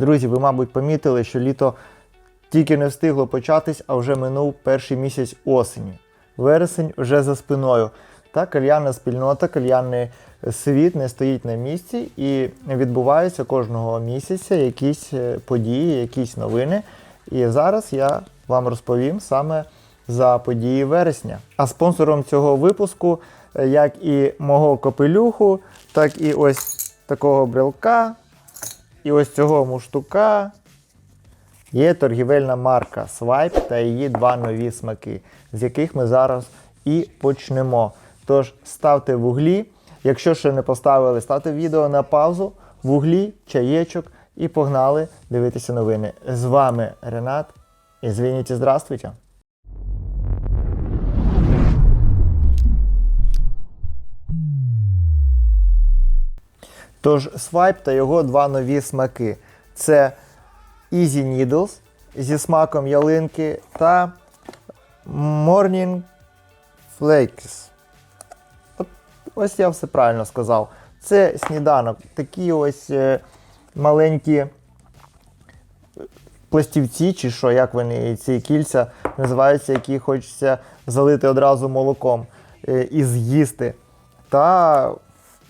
Друзі, ви, мабуть, помітили, що літо тільки не встигло початись, а вже минув перший місяць осені. Вересень вже за спиною. Та кальянна спільнота, кальянний світ не стоїть на місці і відбуваються кожного місяця якісь е, події, якісь новини. І зараз я вам розповім саме за події вересня. А спонсором цього випуску, е, як і мого капелюху, так і ось такого брелка, і ось цього муштука є торгівельна марка Swipe та її два нові смаки, з яких ми зараз і почнемо. Тож ставте в углі. Якщо ще не поставили, ставте відео на паузу, в углі, чаєчок і погнали дивитися новини. З вами Ренат. Извините, здравствуйте. Тож Swipe та його два нові смаки. Це Easy Needles зі смаком ялинки та Morning Flakes. От, ось я все правильно сказав. Це сніданок. Такі ось е, маленькі пластівці, чи що, як вони ці кільця називаються, які хочеться залити одразу молоком е, і з'їсти. Та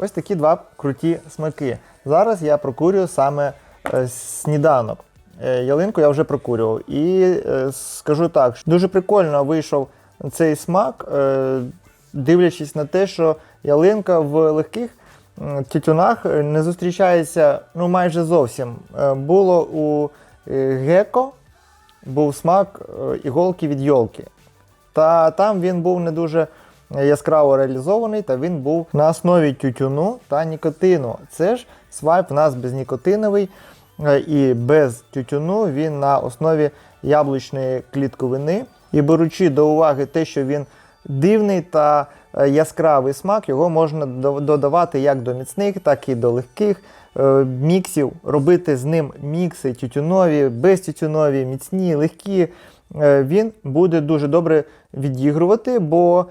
ось такі два круті смаки. Зараз я прокурюю саме е, сніданок. Е, ялинку я вже прокурював. І е, скажу так, дуже прикольно вийшов цей смак, дивлячись на те, що ялинка в легких тютюнах не зустрічається ну, майже зовсім. Було у геко був смак іголки від йолки. Та там він був не дуже яскраво реалізований, та він був на основі тютюну та нікотину. Це ж свайп у нас безнікотиновий е, і без тютюну він на основі яблучної клітковини. І беручи до уваги те, що він дивний та е, яскравий смак, його можна додавати як до міцних, так і до легких е, міксів, робити з ним мікси тютюнові, безтютюнові, міцні, легкі. Він буде дуже добре відігрувати, бо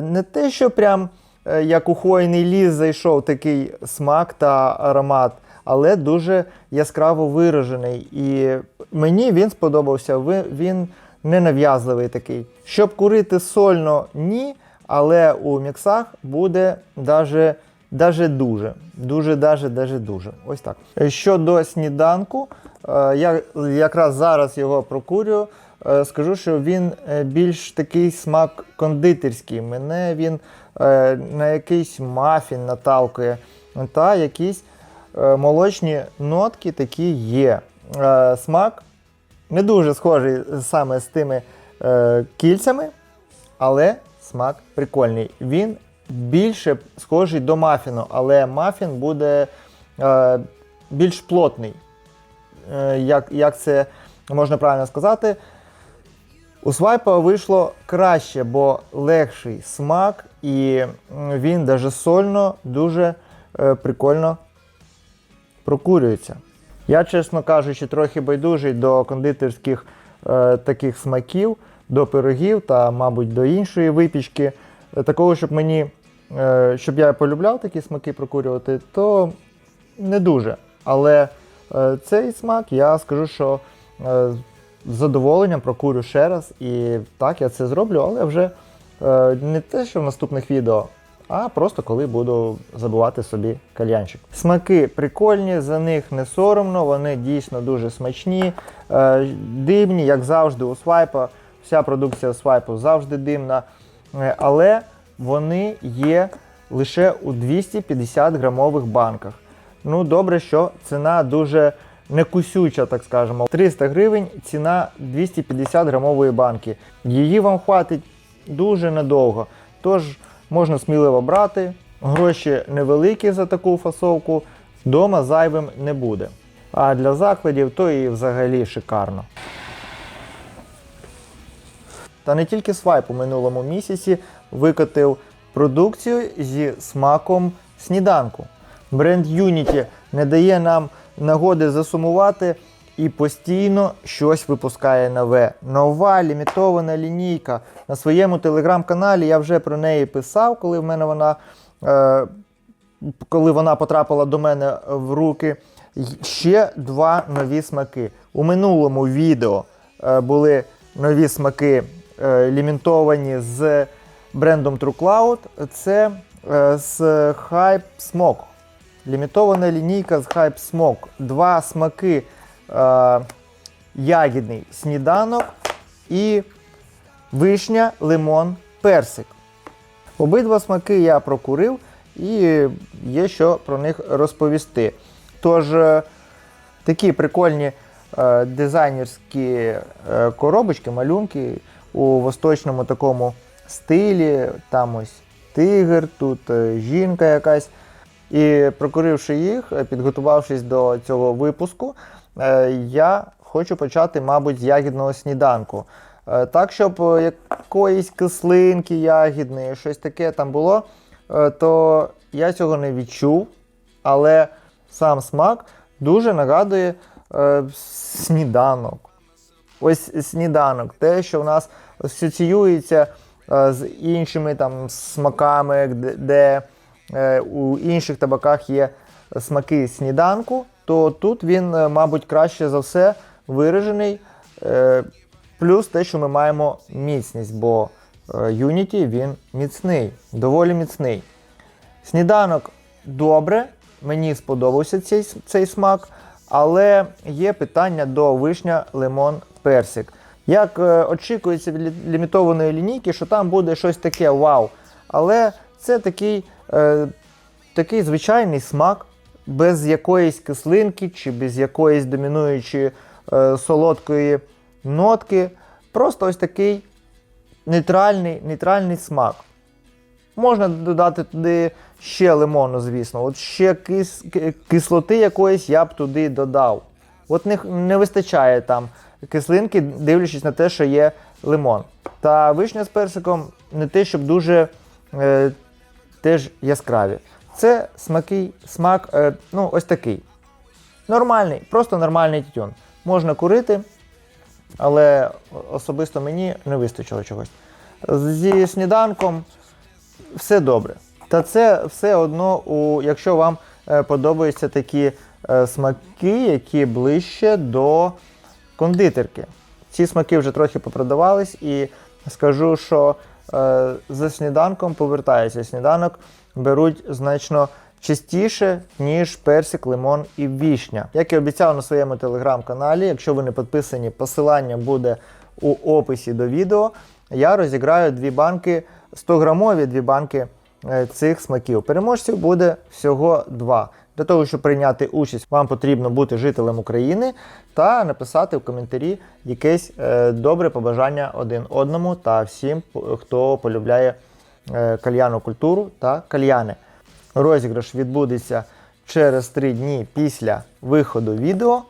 не те, що прям е, як у хвойний ліс зайшов такий смак та аромат, але дуже яскраво виражений. І мені він сподобався. Він не нав'язливий такий. Щоб курити сольно, ні, але у міксах буде даже, даже дуже. Дуже, даже, даже дуже. Ось так. Е, Щодо сніданку, е, я якраз зараз його прокурюю. Е, Скажу, що він е, більш такий смак кондитерський. Мене він е, на якийсь мафін наталкує. Та якісь молочні нотки такі є. Смак не дуже схожий саме з тими кільцями, але смак прикольний. Він більше схожий до мафіну, але мафін буде більш плотний. Як, як це можна правильно сказати? У свайпа вийшло краще, бо легший смак, і він даже сольно дуже е, прикольно прокурюється. Я, чесно кажучи, трохи байдужий до кондитерських е, таких смаків, до пирогів та, мабуть, до іншої випічки. Е, Такого, щоб мені, е, щоб я полюбляв такі смаки прокурювати, то не дуже. Але е, цей смак я скажу, що е, з задоволенням прокурю ще раз. І так, я це зроблю, але вже е, не те, що в наступних відео, а просто коли буду забивати собі кальянчик. Смаки прикольні, за них не соромно, вони дійсно дуже смачні, е, димні, як завжди, у свайпа. Вся продукція свайпу завжди димна. Е, але вони є лише у 250 грамових банках. Ну, добре, що ціна дуже некусюча, так скажемо. 300 гривень ціна 250 грамової банки. Її вам хватить дуже недовго. Тож можна сміливо брати. Гроші невеликі за таку фасовку, вдома зайвим не буде. А для закладів то і взагалі шикарно. Та не тільки свайп у минулому місяці викотив продукцію зі смаком сніданку. Бренд Unity не дає нам нагоди засумувати і постійно щось випускає нове. Нова лімітована лінійка. На своєму телеграм-каналі я вже про неї писав, коли в мене вона, е, коли вона потрапила до мене в руки. ще два нові смаки. У минулому відео е, були нові смаки е, лімітовані з брендом True Cloud. Це е, з Hype Smoke. Лімітована лінійка з Hype Smoke. Два смаки е, ягідний сніданок і вишня, лимон, персик. Обидва смаки я прокурив і є що про них розповісти. Тож, е, такі прикольні е, дизайнерські е, коробочки, малюнки у восточному такому стилі. Там ось тигр, тут е, жінка якась. І прокуривши їх, е, підготувавшись до цього випуску, е, я хочу почати, мабуть, з ягідного сніданку. Е, Так, щоб якоїсь кислинки ягідної, щось таке там було, то я цього не відчув. Але сам смак дуже нагадує сніданок. Ось сніданок, те, що в нас асоціюється з іншими там смаками, де, у інших табаках є смаки сніданку, то тут він, е, мабуть, краще за все виражений. Е, плюс те, що ми маємо міцність, бо е, Unity він міцний, доволі міцний. Сніданок добре, мені сподобався цей, цей смак, але є питання до вишня, лимон, персик. Як е, очікується від лімітованої лінійки, що там буде щось таке вау. Але це такий, е, такий звичайний смак, без якоїсь кислинки чи без якоїсь домінуючої е, солодкої нотки. Просто ось такий нейтральний, нейтральний смак. Можна додати туди ще лимону, звісно. От ще кис, кислоти якоїсь я б туди додав. От не, не вистачає там кислинки, дивлячись на те, що є лимон. Та вишня з персиком не те, щоб дуже е, теж яскраві. Це смаки, смак, е, ну, ось такий. Нормальний, просто нормальний тютюн. Можна курити, але особисто мені не вистачило чогось. Зі сніданком все добре. Та це все одно, у, якщо вам е, подобаються такі е, смаки, які ближче до кондитерки. Ці смаки вже трохи попродавались, і скажу, що за сніданком повертаюся. Сніданок беруть значно частіше, ніж персик, лимон і вішня. Як і обіцяв на своєму телеграм-каналі, якщо ви не підписані, посилання буде у описі до відео. Я розіграю дві банки 100-грамові дві банки е, цих смаків. Переможців буде всього два. Для того, щоб прийняти участь, вам потрібно бути жителем України та написати в коментарі якесь е, добре побажання один одному та всім, хто полюбляє е, кальяну культуру та кальяни. Розіграш відбудеться через 3 дні після виходу відео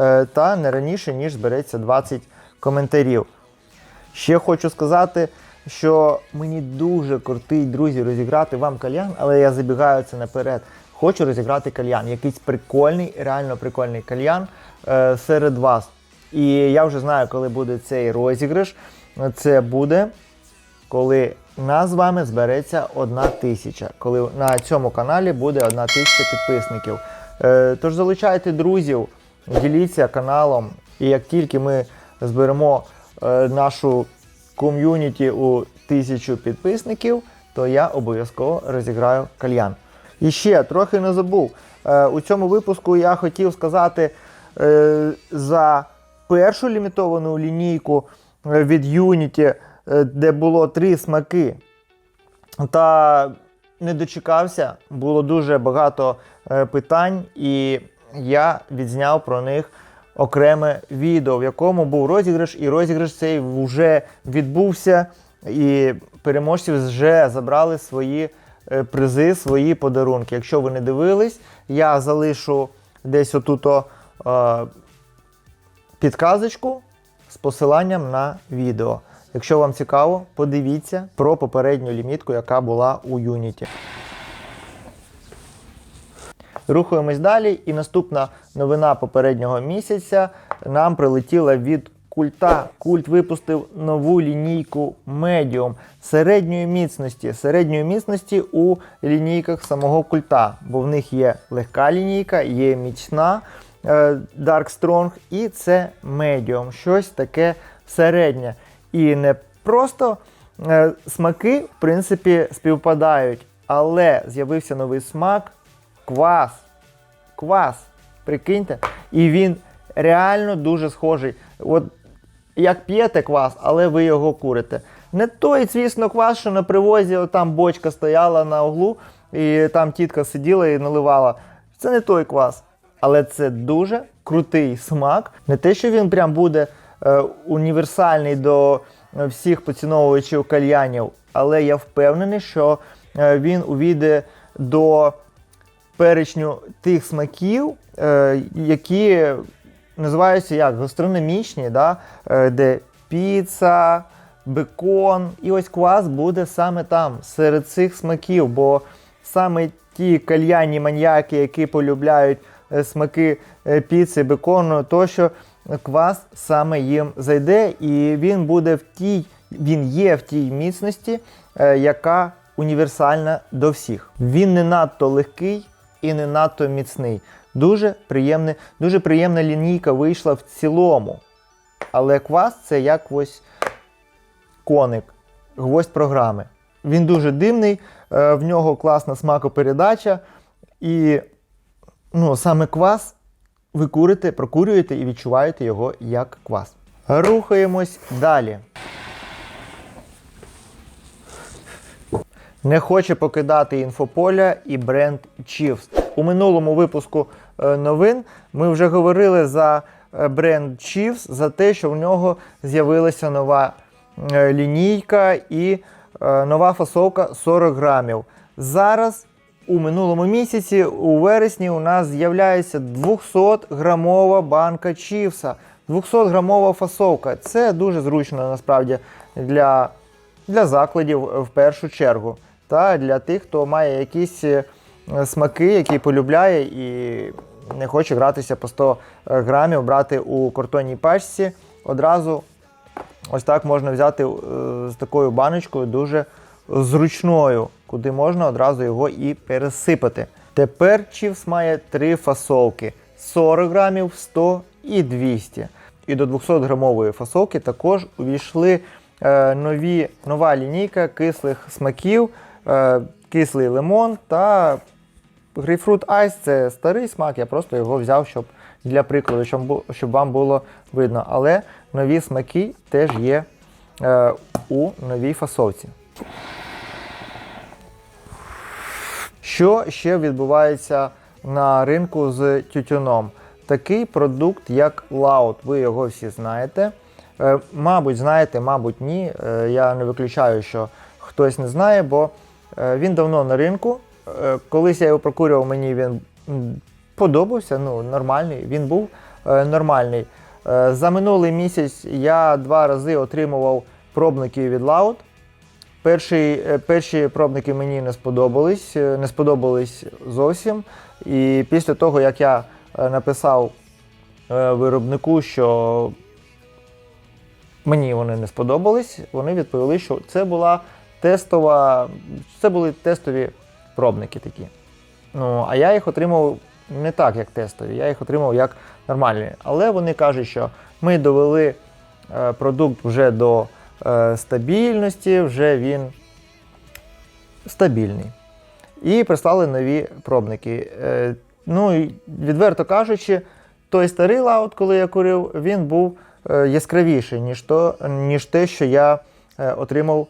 е, та не раніше, ніж збереться 20 коментарів. Ще хочу сказати, що мені дуже кортить, друзі, розіграти вам кальян, але я забігаю це наперед. Хочу розіграти кальян. Якийсь прикольний, реально прикольний кальян е, серед вас. І я вже знаю, коли буде цей розіграш. Це буде, коли нас з вами збереться одна тисяча. Коли на цьому каналі буде одна тисяча підписників. Е, тож залучайте друзів, діліться каналом. І як тільки ми зберемо е, нашу ком'юніті у тисячу підписників, то я обов'язково розіграю кальян. І ще трохи не забув. Е, у цьому випуску я хотів сказати е, за першу лімітовану лінійку е, від Unity, де було три смаки. Та не дочекався, було дуже багато питань, і я відзняв про них окреме відео, в якому був розіграш, і розіграш цей вже відбувся, і переможці вже забрали свої призи, свої подарунки. Якщо ви не дивились, я залишу десь отуто е, підказочку з посиланням на відео. Якщо вам цікаво, подивіться про попередню лімітку, яка була у Unity. Рухаємось далі, і наступна новина попереднього місяця нам прилетіла від культа. Культ випустив нову лінійку Medium середньої міцності. Середньої міцності у лінійках самого культа, бо в них є легка лінійка, є міцна е, Dark Strong, і це Medium. Щось таке середнє. І не просто е, смаки, в принципі, співпадають, але з'явився новий смак квас. Квас. Прикиньте. І він реально дуже схожий. От як п'єте квас, але ви його курите. Не той, звісно, квас, що на привозі там бочка стояла на углу, і там тітка сиділа і наливала. Це не той квас. Але це дуже крутий смак. Не те, що він прям буде е, універсальний до всіх поціновувачів кальянів, але я впевнений, що е, він увійде до перечню тих смаків, е, які називаються як гастрономічні, да? е, де піца, бекон. І ось квас буде саме там, серед цих смаків, бо саме ті кальянні маньяки, які полюбляють е, смаки е, піци, бекону, тощо квас саме їм зайде, і він буде в тій, він є в тій міцності, яка універсальна до всіх. Він не надто легкий і не надто міцний. Дуже, приємне, дуже приємна лінійка вийшла в цілому. Але квас це як ось коник, гвоздь програми. Він дуже дивний, е, в нього класна смакопередача. І ну, саме квас ви курите, прокурюєте і відчуваєте його як квас. Рухаємось далі. Не хоче покидати інфополя і бренд Chiefs. У минулому випуску новин ми вже говорили за е, бренд Chiefs, за те, що в нього з'явилася нова е, лінійка і е, нова фасовка 40 грамів. Зараз у минулому місяці, у вересні, у нас з'являється 200-грамова банка Чівса. 200-грамова фасовка. Це дуже зручно насправді для, для закладів е, в першу чергу. Та для тих, хто має якісь е, смаки, які полюбляє і не хоче гратися по 100 грамів, брати у картонній пачці. Одразу ось так можна взяти е, з такою баночкою дуже зручною, куди можна одразу його і пересипати. Тепер Чівс має три фасовки: 40 грамів, 100 і 200. І до 200 грамової фасовки також увійшли е, нові, нова лінійка кислих смаків, е, кислий лимон та грейпфрут айс це старий смак. Я просто його взяв, щоб для прикладу, щоб, вам було видно. Але нові смаки теж є е, у новій фасовці. Що ще відбувається на ринку з тютюном? Такий продукт, як Loud, ви його всі знаєте. Е, Мабуть, знаєте, мабуть, ні. Е, Я не виключаю, що хтось не знає, бо е, він давно на ринку. Е, Колись я його прокурював, мені він подобався, ну, нормальний, він був е, нормальний. Е, За минулий місяць я два рази отримував пробники від Loud. Перші, перші пробники мені не сподобались, не сподобались зовсім. І після того, як я написав виробнику, що мені вони не сподобались, вони відповіли, що це була тестова, це були тестові пробники такі. Ну, а я їх отримав не так, як тестові, я їх отримав як нормальні. Але вони кажуть, що ми довели е, продукт вже до е, стабільності, вже він стабільний. І прислали нові пробники. Е, ну, відверто кажучи, той старий лаут, коли я курив, він був яскравіший, ніж, то, ніж те, що я отримав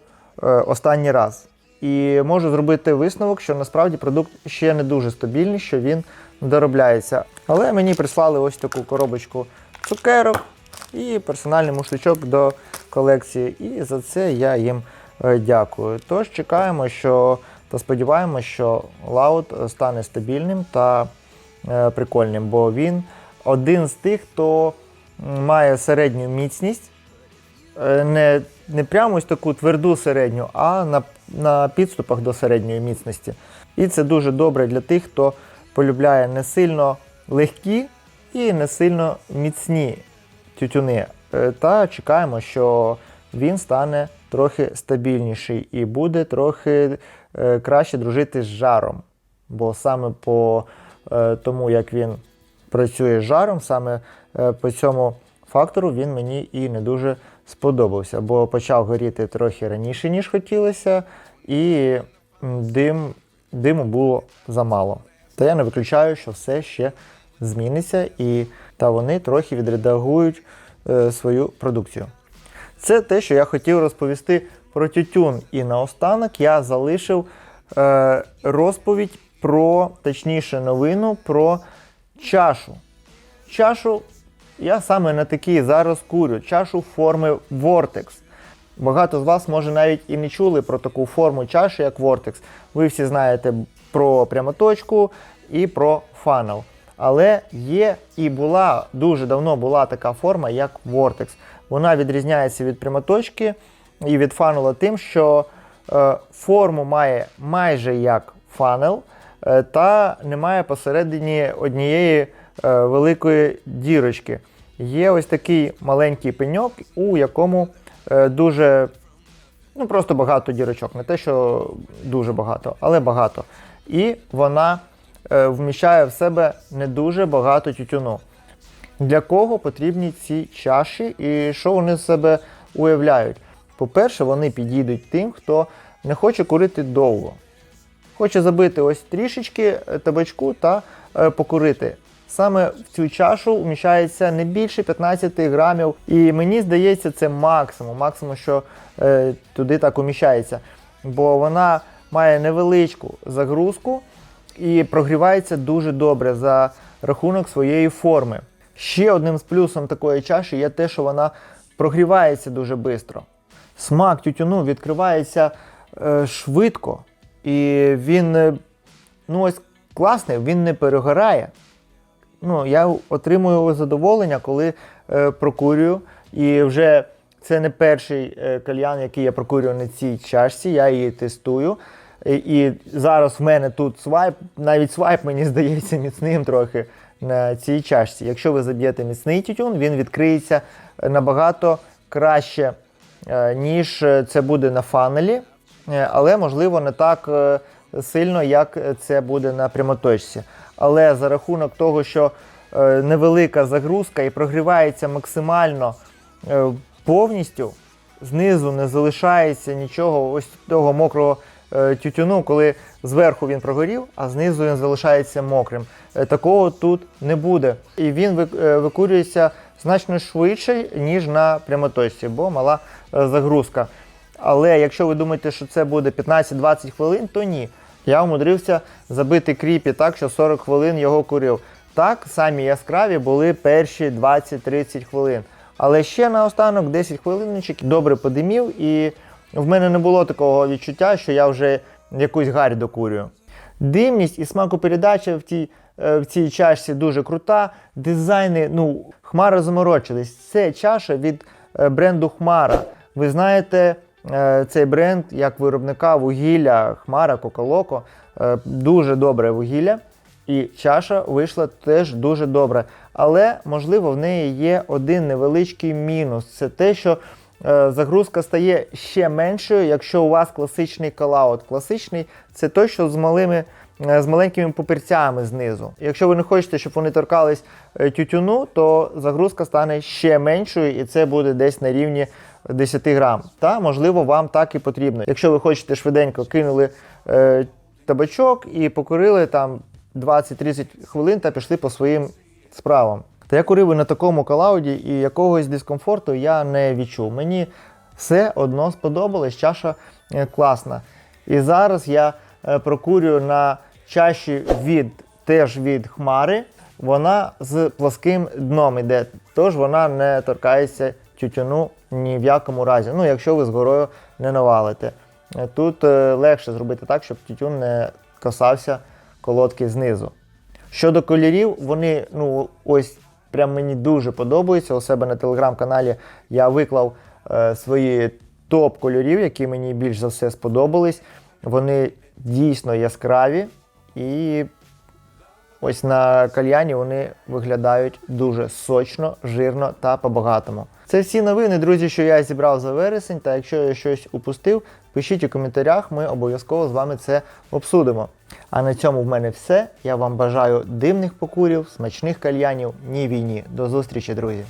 останній раз. І можу зробити висновок, що насправді продукт ще не дуже стабільний, що він доробляється. Але мені прислали ось таку коробочку цукерок і персональний мушлячок до колекції. І за це я їм е, дякую. Тож чекаємо, що та сподіваємося, що лаут стане стабільним та е, прикольним, бо він один з тих, хто має середню міцність. Е, не, не прямо ось таку тверду середню, а на, на підступах до середньої міцності. І це дуже добре для тих, хто полюбляє не сильно легкі і не сильно міцні тютюни. е, та чекаємо, що він стане трохи стабільніший і буде трохи е, краще дружити з жаром. Бо саме по тому, як він працює з жаром, саме по цьому фактору він мені і не дуже сподобався, бо почав горіти трохи раніше, ніж хотілося, і дим, диму було замало. Та я не виключаю, що все ще зміниться, і та вони трохи відредагують е, свою продукцію. Це те, що я хотів розповісти про тютюн. І наостанок я залишив е, розповідь про, точніше, новину про чашу. Чашу я саме на такій зараз курю, чашу форми Vortex. Багато з вас, може, навіть і не чули про таку форму чаші, як Vortex. Ви всі знаєте про прямоточку і про фанел. Але є і була дуже давно була така форма, як Vortex. Вона відрізняється від прямоточки і від фанела тим, що е, форму має майже як фанел, е, та немає посередині однієї великої дірочки. Є ось такий маленький пеньок, у якому е, дуже ну просто багато дірочок. Не те, що дуже багато, але багато. І вона е, вміщає в себе не дуже багато тютюну. Для кого потрібні ці чаші і що вони з себе уявляють? По-перше, вони підійдуть тим, хто не хоче курити довго. Хоче забити ось трішечки е, табачку та е, покурити. Саме в цю чашу вміщається не більше 15 грамів, і мені здається, це максимум, максимум, що е, туди так уміщається. Бо вона має невеличку загрузку і прогрівається дуже добре за рахунок своєї форми. Ще одним з плюсом такої чаші є те, що вона прогрівається дуже швидко. Смак тютюну відкривається е, швидко, і він е, ну ось класний, він не перегорає. Ну, я отримую задоволення, коли е, прокурюю. І вже це не перший е, кальян, який я прокурюю на цій чашці, я її тестую. І, і зараз в мене тут свайп, навіть свайп мені здається міцним трохи на цій чашці. Якщо ви заб'єте міцний тютюн, він відкриється набагато краще, е, ніж е, це буде на фанелі, Е, але можливо не так е, сильно, як це буде на прямоточці. Але за рахунок того, що е, невелика загрузка і прогрівається максимально е, повністю, знизу не залишається нічого ось того мокрого е, тютюну, коли зверху він прогорів, а знизу він залишається мокрим. Такого тут не буде. І він викурюється значно швидше, ніж на прямоточці, бо мала загрузка. Але якщо ви думаєте, що це буде 15-20 хвилин, то ні. Я умудрився забити кріпі так, що 40 хвилин його курив. Так, самі яскраві були перші 20-30 хвилин. Але ще наостанок 10 хвилиночок добре подимів, і в мене не було такого відчуття, що я вже якусь гарь докурюю. Димність і смакопередача в тій, е, в цій чашці дуже крута. Дизайни, ну, Хмара заморочились. Це чаша від е, бренду Хмара. Ви знаєте, цей бренд як виробника вугілля Хмара Коколоко. Е, Дуже добре вугілля. І чаша вийшла теж дуже добре. Але, можливо, в неї є один невеличкий мінус. Це те, що е, загрузка стає ще меншою, якщо у вас класичний колаут. Класичний це той, що з малими. е, З маленькими папірцями знизу. Якщо ви не хочете, щоб вони торкались е, тютюну, то загрузка стане ще меншою, і це буде десь на рівні 10 грам. Та можливо вам так і потрібно. Якщо ви хочете швиденько кинули е, табачок і покурили там 20-30 хвилин та пішли по своїм справам. Та я курив на такому колауді, і якогось дискомфорту я не відчув. Мені все одно сподобалось, чаша е, класна. І зараз я е, прокурюю на чаші від теж від хмари. Вона з плоским дном іде, тож вона не торкається тютюну ні в якому разі. Ну, якщо ви згорою не навалите. Тут е, легше зробити так, щоб тютюн не касався колодки знизу. Щодо кольорів, вони ну ось прям мені дуже подобаються. У себе на телеграм-каналі я виклав е, свої топ кольорів, які мені більш за все сподобались. Вони дійсно яскраві і Ось на кальяні вони виглядають дуже сочно, жирно та по-багатому. Це всі новини, друзі, що я зібрав за вересень. Та якщо я щось упустив, пишіть у коментарях, ми обов'язково з вами це обсудимо. А на цьому в мене все. Я вам бажаю дивних покурів, смачних кальянів, ні війні. До зустрічі, друзі!